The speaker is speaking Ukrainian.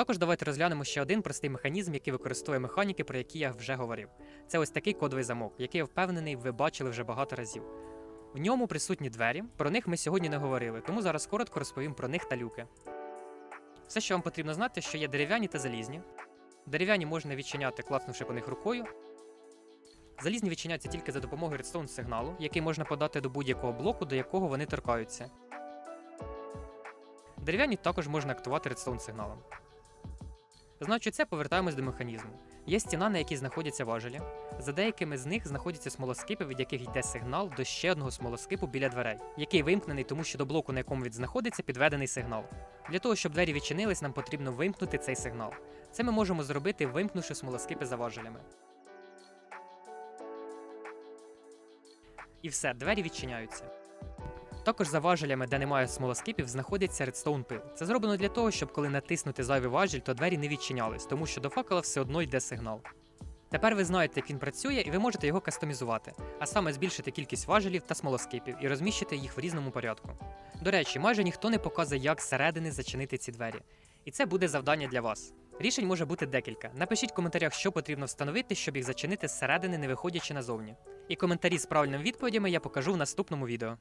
Також давайте розглянемо ще один простий механізм, який використовує механіки, про які я вже говорив. Це ось такий кодовий замок, який я впевнений, ви бачили вже багато разів. В ньому присутні двері, про них ми сьогодні не говорили, тому зараз коротко розповім про них та люки. Все, що вам потрібно знати, що є дерев'яні та залізні. Дерев'яні можна відчиняти, клацнувши по них рукою. Залізні відчиняються тільки за допомогою редстоун сигналу, який можна подати до будь-якого блоку, до якого вони торкаються. Дерев'яні також можна актувати редстоун сигналом. Знаючи це, повертаємось до механізму. Є стіна, на якій знаходяться важелі. За деякими з них знаходяться смолоскипи, від яких йде сигнал до ще одного смолоскипу біля дверей, який вимкнений, тому що до блоку, на якому він знаходиться, підведений сигнал. Для того, щоб двері відчинились, нам потрібно вимкнути цей сигнал. Це ми можемо зробити, вимкнувши смолоскипи за важелями. І все, двері відчиняються. Також за важелями, де немає смолоскипів, знаходиться редстоун пил. Це зроблено для того, щоб коли натиснути зайвий важіль, то двері не відчинялись, тому що до факела все одно йде сигнал. Тепер ви знаєте, як він працює, і ви можете його кастомізувати, а саме збільшити кількість важелів та смолоскипів і розміщити їх в різному порядку. До речі, майже ніхто не показує, як зсередини зачинити ці двері. І це буде завдання для вас. Рішень може бути декілька. Напишіть в коментарях, що потрібно встановити, щоб їх зачинити зсередини, не виходячи назовні. І коментарі з правильними відповідями я покажу в наступному відео.